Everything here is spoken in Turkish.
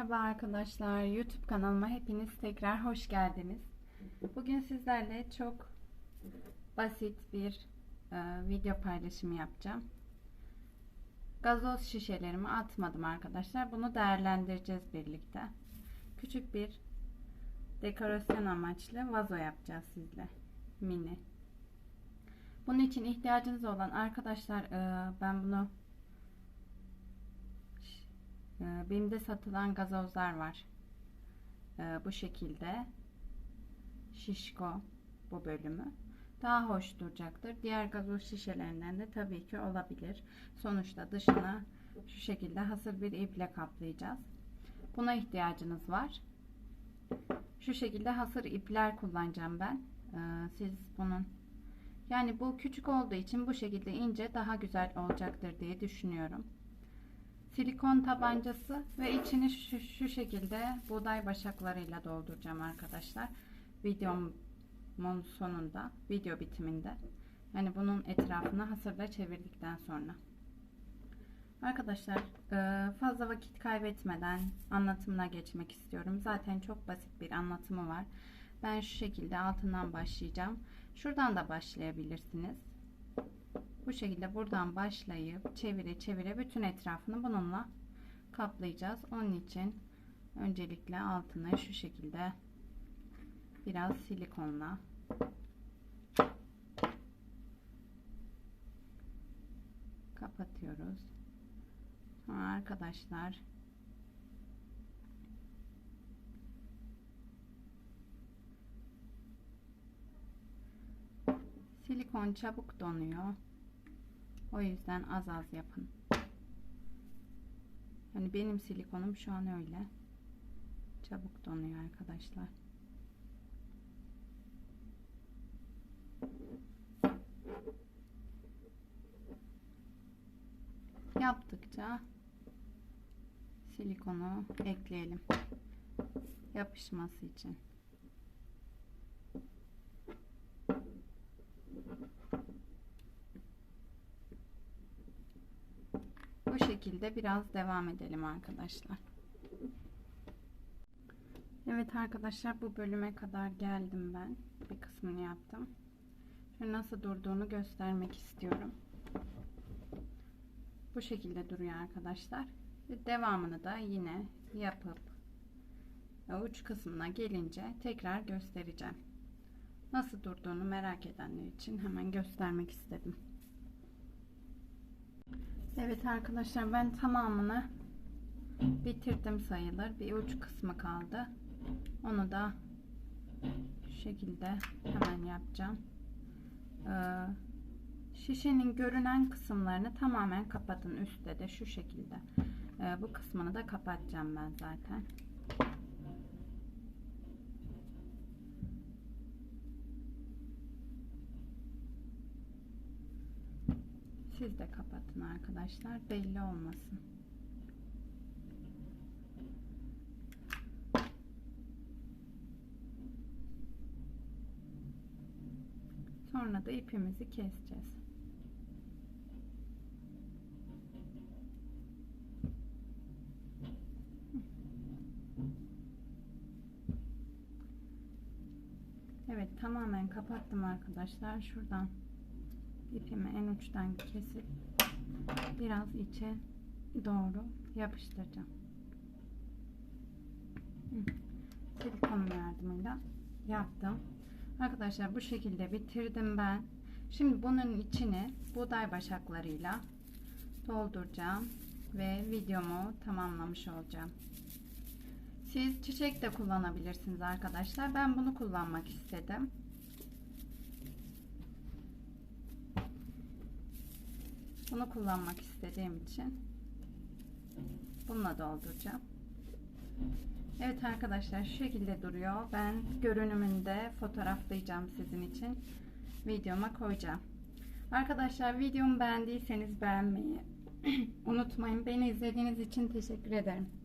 Merhaba arkadaşlar. YouTube kanalıma hepiniz tekrar hoş geldiniz. Bugün sizlerle çok basit bir e, video paylaşımı yapacağım. Gazoz şişelerimi atmadım arkadaşlar. Bunu değerlendireceğiz birlikte. Küçük bir dekorasyon amaçlı vazo yapacağız sizle. Mini. Bunun için ihtiyacınız olan arkadaşlar e, ben bunu ee, Bim'de satılan gazozlar var. Ee, bu şekilde. Şişko bu bölümü. Daha hoş duracaktır. Diğer gazoz şişelerinden de tabii ki olabilir. Sonuçta dışına şu şekilde hasır bir iple kaplayacağız. Buna ihtiyacınız var. Şu şekilde hasır ipler kullanacağım ben. Ee, siz bunun yani bu küçük olduğu için bu şekilde ince daha güzel olacaktır diye düşünüyorum silikon tabancası ve içini şu, şu şekilde buğday başaklarıyla dolduracağım arkadaşlar. Videomun sonunda, video bitiminde. Yani bunun etrafını hasırla çevirdikten sonra. Arkadaşlar e, fazla vakit kaybetmeden anlatımına geçmek istiyorum. Zaten çok basit bir anlatımı var. Ben şu şekilde altından başlayacağım. Şuradan da başlayabilirsiniz. Bu şekilde buradan başlayıp çevire çevire bütün etrafını bununla kaplayacağız. Onun için öncelikle altını şu şekilde biraz silikonla kapatıyoruz. Arkadaşlar silikon çabuk donuyor. O yüzden az az yapın. Hani benim silikonum şu an öyle. Çabuk donuyor arkadaşlar. Yaptıkça silikonu ekleyelim. Yapışması için. Şekilde biraz devam edelim arkadaşlar. Evet arkadaşlar bu bölüme kadar geldim ben. Bir kısmını yaptım. Şöyle nasıl durduğunu göstermek istiyorum. Bu şekilde duruyor arkadaşlar. Devamını da yine yapıp uç kısmına gelince tekrar göstereceğim. Nasıl durduğunu merak edenler için hemen göstermek istedim. Evet arkadaşlar ben tamamını bitirdim sayılır. Bir uç kısmı kaldı. Onu da şu şekilde hemen yapacağım. Ee, şişenin görünen kısımlarını tamamen kapatın. Üstte de şu şekilde. Ee, bu kısmını da kapatacağım ben zaten. Siz de kapatın arkadaşlar. Belli olmasın. Sonra da ipimizi keseceğiz. Evet tamamen kapattım arkadaşlar. Şuradan ipimi en uçtan kesip biraz içe doğru yapıştıracağım. Silikon yardımıyla yaptım. Arkadaşlar bu şekilde bitirdim ben. Şimdi bunun içini buğday başaklarıyla dolduracağım ve videomu tamamlamış olacağım. Siz çiçek de kullanabilirsiniz arkadaşlar. Ben bunu kullanmak istedim. Bunu kullanmak istediğim için bununla dolduracağım. Evet arkadaşlar şu şekilde duruyor. Ben görünümünde fotoğraflayacağım sizin için. Videoma koyacağım. Arkadaşlar videomu beğendiyseniz beğenmeyi unutmayın. Beni izlediğiniz için teşekkür ederim.